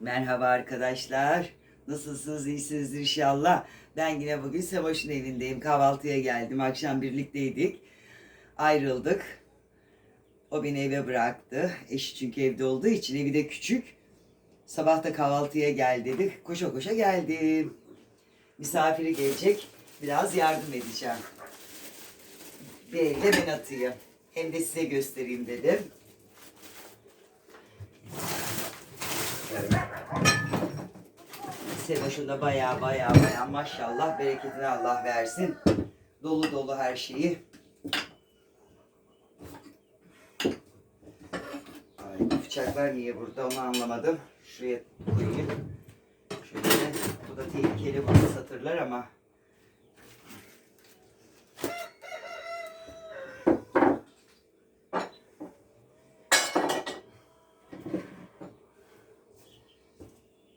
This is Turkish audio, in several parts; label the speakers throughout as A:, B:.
A: Merhaba arkadaşlar. Nasılsınız? İyisinizdir inşallah. Ben yine bugün Semoş'un evindeyim. Kahvaltıya geldim. Akşam birlikteydik. Ayrıldık. O beni eve bıraktı. Eşi çünkü evde olduğu için evi de küçük. Sabah da kahvaltıya gel dedik. Koşa koşa geldim. Misafiri gelecek. Biraz yardım edeceğim. Bir elle ben atayım. Hem de size göstereyim dedim. Sevaş'ın da baya baya baya maşallah bereketini Allah versin. Dolu dolu her şeyi. Ay, bıçaklar niye burada onu anlamadım. Şuraya koyayım. Şöyle bu da tehlikeli bunu satırlar ama.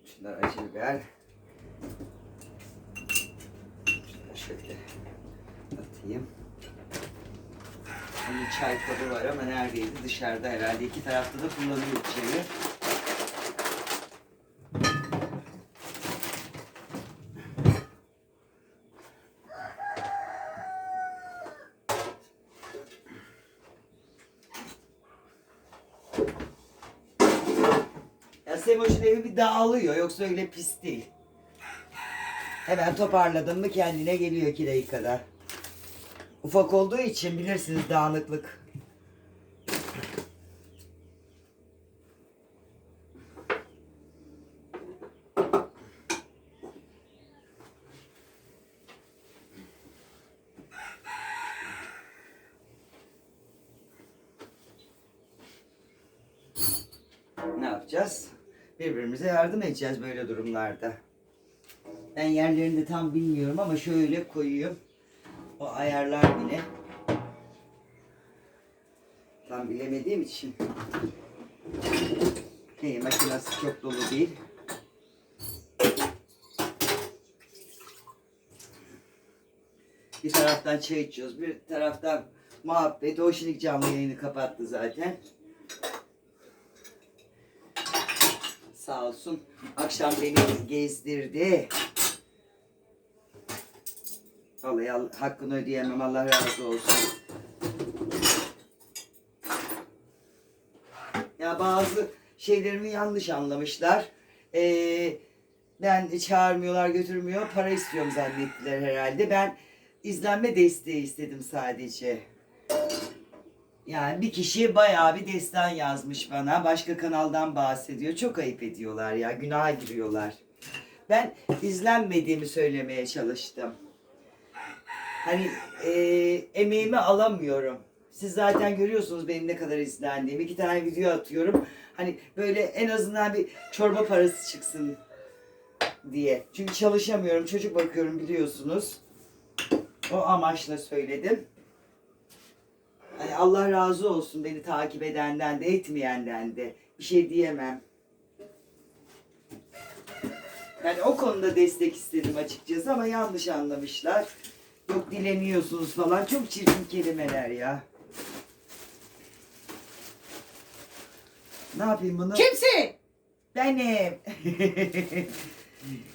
A: Şunlar acı biber. Şunları şöyle atayım. Onun çay kabı var ama neredeydi? Dışarıda herhalde. İki tarafta da kullanıyor çayı. Ya Semoş'un evi bir dağılıyor. Yoksa öyle pis değil. Hemen toparladın mı kendine geliyor iki dakikada. Ufak olduğu için bilirsiniz dağınıklık. Ne yapacağız? Birbirimize yardım edeceğiz böyle durumlarda. Ben yerlerini tam bilmiyorum ama şöyle koyuyorum. O ayarlar bile. Tam bilemediğim için. Hey, makinesi çok dolu değil. Bir taraftan çay içiyoruz, bir taraftan muhabbet. Şimdi canlı yayını kapattı zaten. Sağ olsun. Akşam beni gezdirdi. Vallahi al- hakkını ödeyemem. Allah razı olsun. Ya bazı şeylerimi yanlış anlamışlar. Ee, ben çağırmıyorlar, götürmüyor. Para istiyorum zannettiler herhalde. Ben izlenme desteği istedim sadece. Yani bir kişi bayağı bir destan yazmış bana. Başka kanaldan bahsediyor. Çok ayıp ediyorlar ya. Günaha giriyorlar. Ben izlenmediğimi söylemeye çalıştım. Hani e, emeğimi alamıyorum. Siz zaten görüyorsunuz benim ne kadar izlendiğimi. İki tane video atıyorum. Hani böyle en azından bir çorba parası çıksın diye. Çünkü çalışamıyorum. Çocuk bakıyorum biliyorsunuz. O amaçla söyledim. Hani Allah razı olsun beni takip edenden de etmeyenden de. Bir şey diyemem. Yani o konuda destek istedim açıkçası ama yanlış anlamışlar. Yok dileniyorsunuz falan. Çok çirkin kelimeler ya. Ne yapayım bunu?
B: Kimsin?
A: Benim.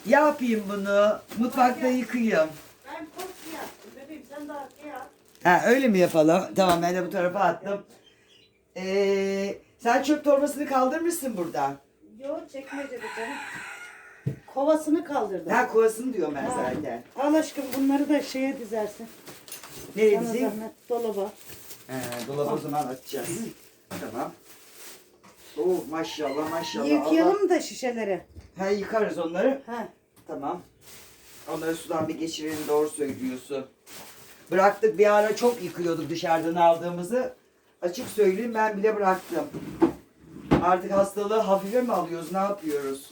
A: yapayım bunu. Mutfakta yıkayayım.
B: Ben koski yaptım bebeğim sen de arkaya yap.
A: Ha öyle mi yapalım? Tamam ben de bu tarafa attım. Ee, sen çöp torbasını kaldırmışsın buradan.
B: Yo çekmecede canım. Kovasını kaldırdım.
A: Ha kovasını diyorum ben
B: Ha.
A: zaten.
B: Al aşkım bunları da şeye dizersin.
A: Nereye
B: Sana
A: dizeyim?
B: zahmet dolaba.
A: He, dolaba o zaman atacağız. tamam. Oh maşallah maşallah.
B: Yıkayalım da şişeleri.
A: Allah. Ha yıkarız onları.
B: Ha.
A: Tamam. Onları sudan bir geçirelim doğru söylüyorsun. Bıraktık bir ara çok yıkıyorduk dışarıdan aldığımızı. Açık söyleyeyim ben bile bıraktım. Artık hastalığı hafife mi alıyoruz ne yapıyoruz?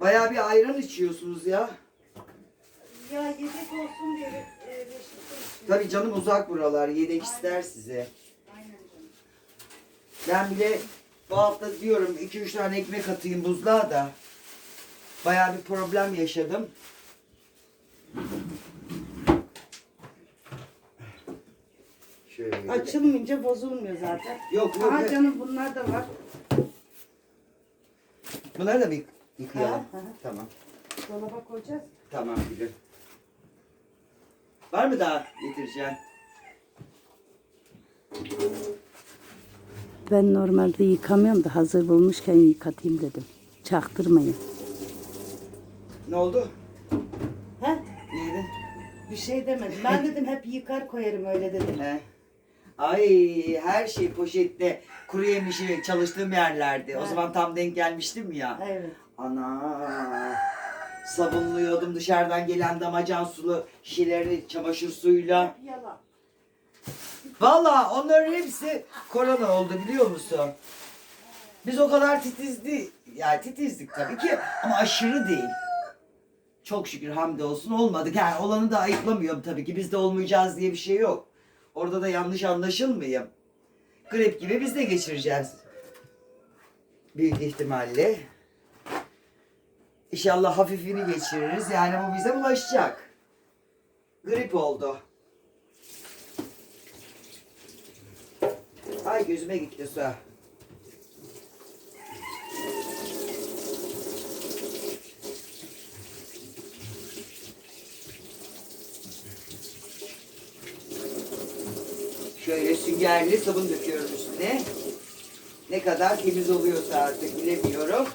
A: Bayağı bir ayran içiyorsunuz ya.
B: Ya yedek olsun diye e, beşikte.
A: Tabii canım uzak buralar yedek ister size.
B: Aynen canım.
A: Ben bile bu hafta diyorum 2-3 tane ekmek atayım buzluğa da. Bayağı bir problem yaşadım. Şöyle.
B: Açılmayınca bozulmuyor zaten.
A: Yok yok.
B: Aha
A: yok.
B: canım bunlar da var.
A: Bunları da mı yık- yıkayalım?
B: Ha, ha.
A: Tamam.
B: Dolaba koyacağız.
A: Tamam gülüm. Var mı daha getireceğim?
C: Ben normalde yıkamıyorum da hazır bulmuşken yıkatayım dedim. Çaktırmayın.
A: Ne oldu?
B: He?
A: Neydi?
B: Bir şey demedim. Ben dedim hep yıkar koyarım öyle dedim.
A: He. Ay her şey poşette kuru yemişi çalıştığım yerlerde. O
B: Evet.
A: zaman tam denk gelmiştim ya.
B: Evet.
A: Ana sabunluyordum dışarıdan gelen damacan sulu şişeleri çamaşır suyuyla.
B: Yalan.
A: Valla onların hepsi korona oldu biliyor musun? Biz o kadar titizdi, yani titizdik tabii ki ama aşırı değil. Çok şükür hamdolsun olmadık. Yani olanı da ayıklamıyorum tabii ki. Biz de olmayacağız diye bir şey yok. Orada da yanlış anlaşılmayayım. Grip gibi biz de geçireceğiz. Büyük ihtimalle. İnşallah hafifini geçiririz. Yani bu bize bulaşacak. Grip oldu. Ay gözüme gitti su. Şöyle süngerli sabun döküyorum üstüne. Ne kadar temiz oluyorsa artık bilemiyorum.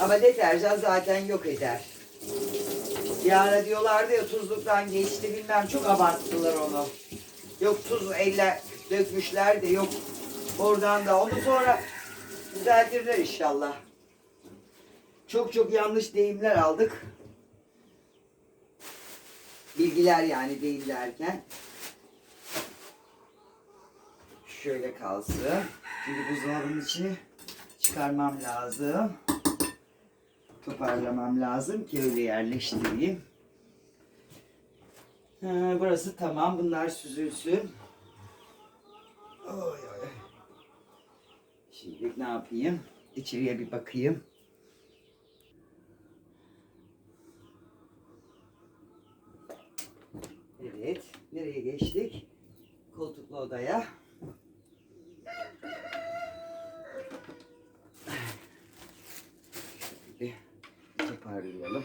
A: Ama deterjan zaten yok eder. Bir ara diyorlardı ya tuzluktan geçti bilmem çok abarttılar onu. Yok tuz eller dökmüşler de yok oradan da onu sonra düzeltirler inşallah. Çok çok yanlış deyimler aldık. Bilgiler yani değil derken. Şöyle kalsın. Şimdi buzdolabının içini çıkarmam lazım. Toparlamam lazım ki öyle yerleştireyim. Ha, burası tamam. Bunlar süzülsün. Oy, oy. Şimdi ne yapayım? İçeriye bir bakayım. Evet. Nereye geçtik? Koltuklu odaya. Şöyle toparlayalım.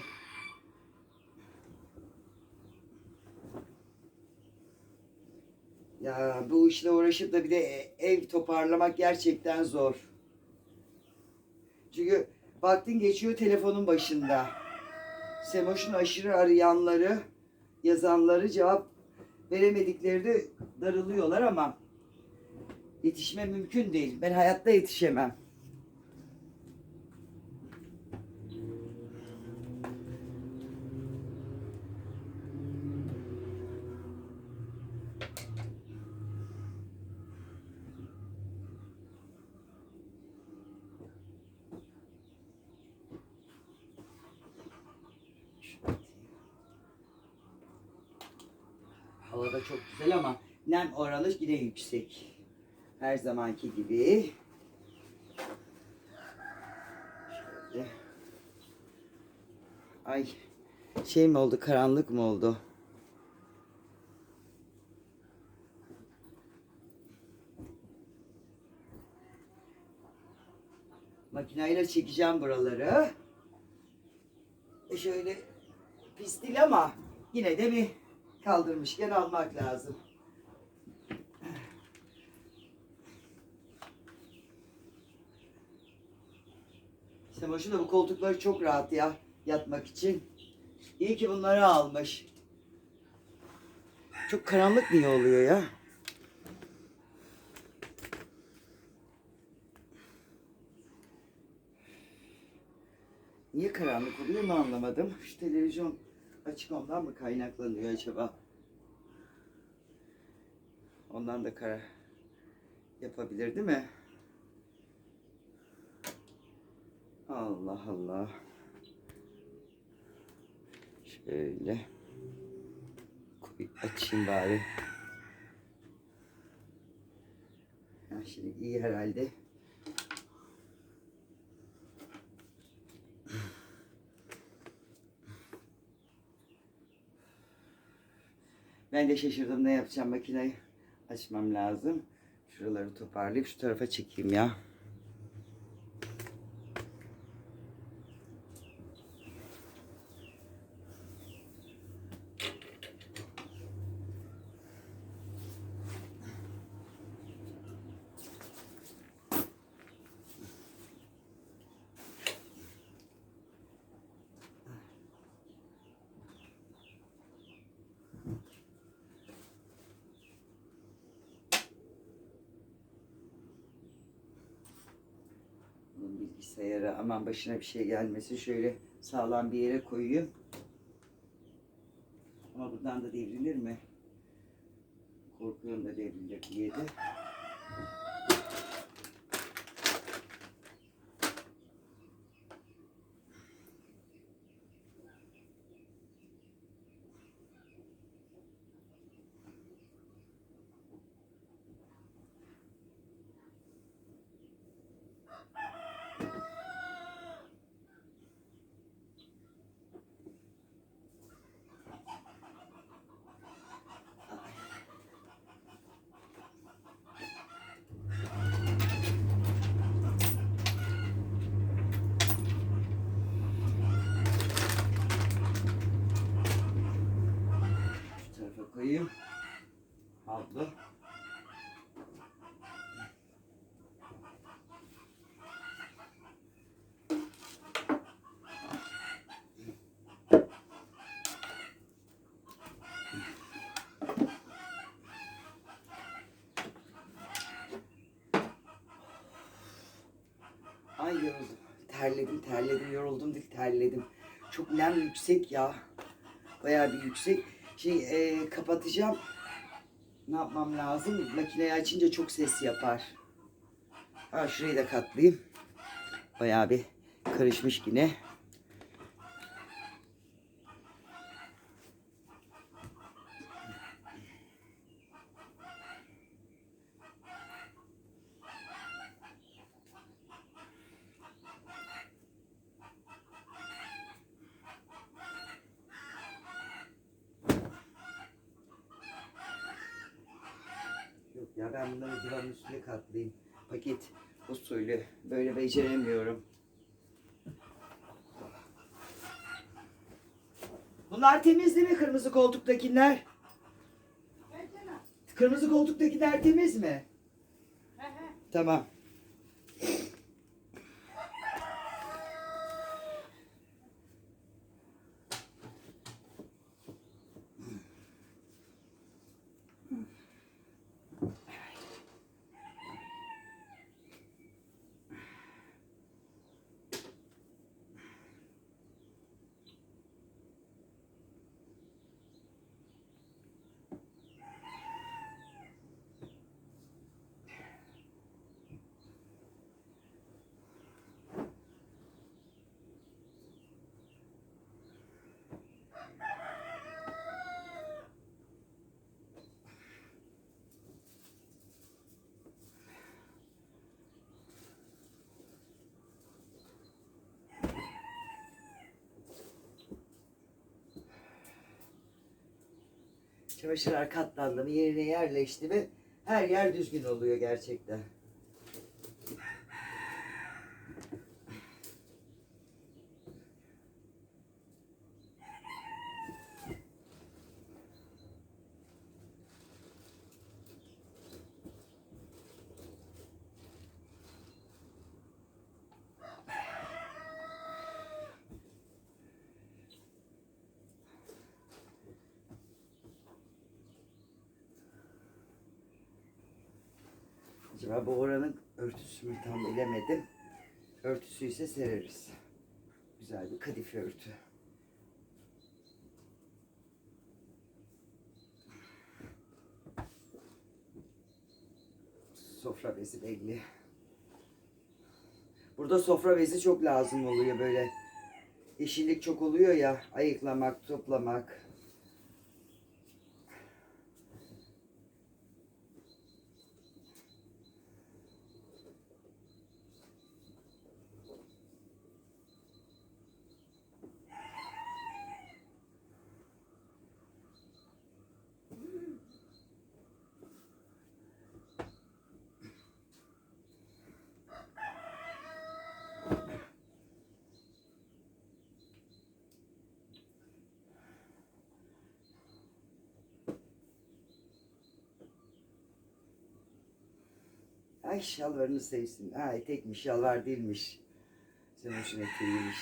A: Ya bu işle uğraşıp da bir de ev toparlamak gerçekten zor. Çünkü vaktin geçiyor telefonun başında. Semoş'un aşırı arayanları, yazanları cevap veremedikleri de darılıyorlar ama yetişme mümkün değil. Ben hayatta yetişemem. Çok güzel ama nem oranı yine yüksek. Her zamanki gibi. Şöyle. Ay şey mi oldu karanlık mı oldu? Makineyle çekeceğim buraları. E şöyle pis değil ama yine de bir kaldırmışken almak lazım. Semoş'un da bu koltukları çok rahat ya yatmak için. İyi ki bunları almış. Çok karanlık niye oluyor ya? Niye karanlık oluyor mu anlamadım. Şu televizyon açık ondan mı kaynaklanıyor acaba? Ondan da kara yapabilir değil mi? Allah Allah. Şöyle. Açayım bari. Ha, şimdi iyi herhalde. Ben de şaşırdım ne yapacağım makineyi açmam lazım. Şuraları toparlayıp şu tarafa çekeyim ya. Bilgisayara aman başına bir şey gelmesin. Şöyle sağlam bir yere koyayım. Ama buradan da devrilir mi? Korkuyorum da devrilir diye de. Şu tarafa koyayım. Havlu. Ay yoruldum. Terledim, terledim, yoruldum değil, terledim. Çok nem yüksek ya. Bayağı bir yüksek. Şey e, kapatacağım. Ne yapmam lazım? Makineyi açınca çok ses yapar. Ha şurayı da katlayayım. Bayağı bir karışmış yine. Yok ya ben bunları divanın üstüne katlayayım. Paket usulü. Böyle beceremiyorum. Bunlar temiz değil mi kırmızı koltuktakiler? Kırmızı koltuktakiler temiz mi? Tamam. Çamaşırlar katlandı mı yerine yerleşti mi her yer düzgün oluyor gerçekten. Acaba bu oranın örtüsü mü tam bilemedim. Örtüsü ise sereriz. Güzel bir kadife örtü. Sofra bezi belli. Burada sofra bezi çok lazım oluyor böyle. Yeşillik çok oluyor ya ayıklamak, toplamak. Ay şalvarını sevsin. Ha etekmiş şalvar değilmiş. Hoşuna eteğiymiş.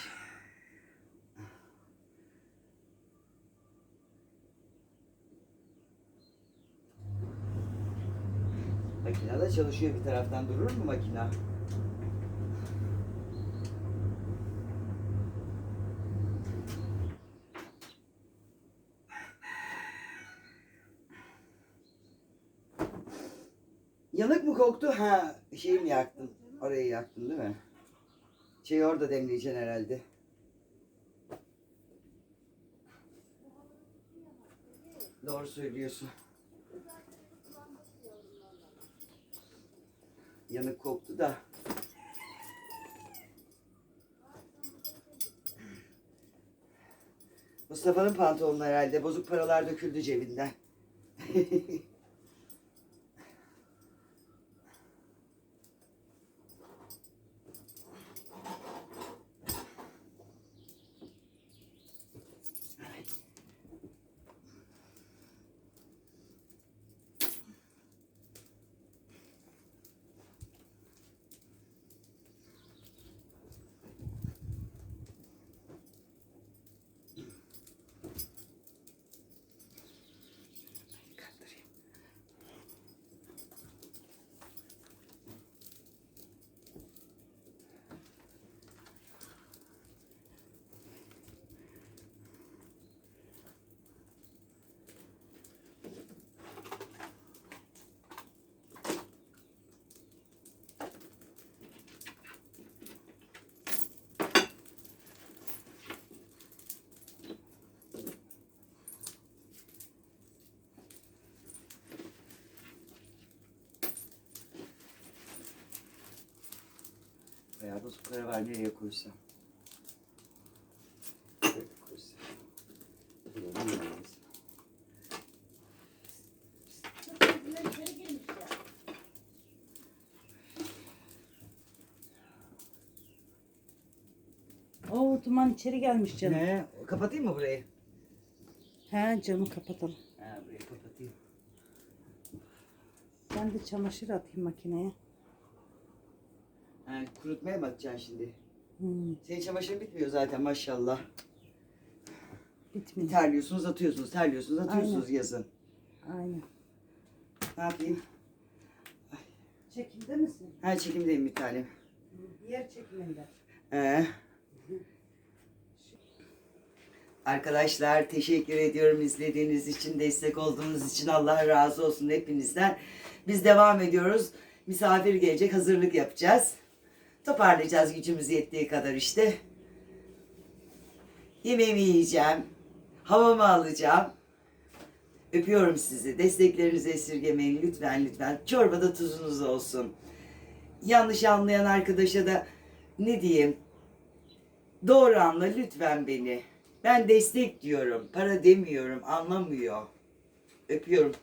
A: Makine de çalışıyor bir taraftan durur mu makina? Koktu? Ha, şey mi yaktın? Orayı yaktın değil mi? Şey orada demleyeceksin herhalde. Doğru söylüyorsun. Yanık koktu da. Mustafa'nın pantolonu herhalde. Bozuk paralar döküldü cebinden. Bayağı bozukları var nereye koysam.
C: Oo duman içeri gelmiş canım.
A: Ne? Kapatayım mı burayı?
C: He camı kapatalım.
A: Ha burayı kapatayım.
C: Ben de çamaşır atayım makineye.
A: Ha, kurutmaya mı atacaksın şimdi?
C: Hmm,
A: Senin çamaşırın bitmiyor zaten maşallah.
C: bitmiyor.
A: Terliyorsunuz atıyorsunuz, terliyorsunuz atıyorsunuz
C: Aynen.
A: yazın.
C: Aynen.
A: Ne yapayım?
C: Çekimde misin?
A: Ha çekimdeyim bir tane.
C: Yer çekiminde.
A: Ee. Arkadaşlar teşekkür ediyorum izlediğiniz için, destek olduğunuz için Allah razı olsun hepinizden. Biz devam ediyoruz. Misafir gelecek, hazırlık yapacağız. Toparlayacağız gücümüz yettiği kadar işte. Yemeğimi yiyeceğim. Havamı alacağım. Öpüyorum sizi. Desteklerinizi esirgemeyin lütfen lütfen. Çorbada tuzunuz olsun. Yanlış anlayan arkadaşa da ne diyeyim? Doğru anla lütfen beni. Ben destek diyorum. Para demiyorum. Anlamıyor. Öpüyorum.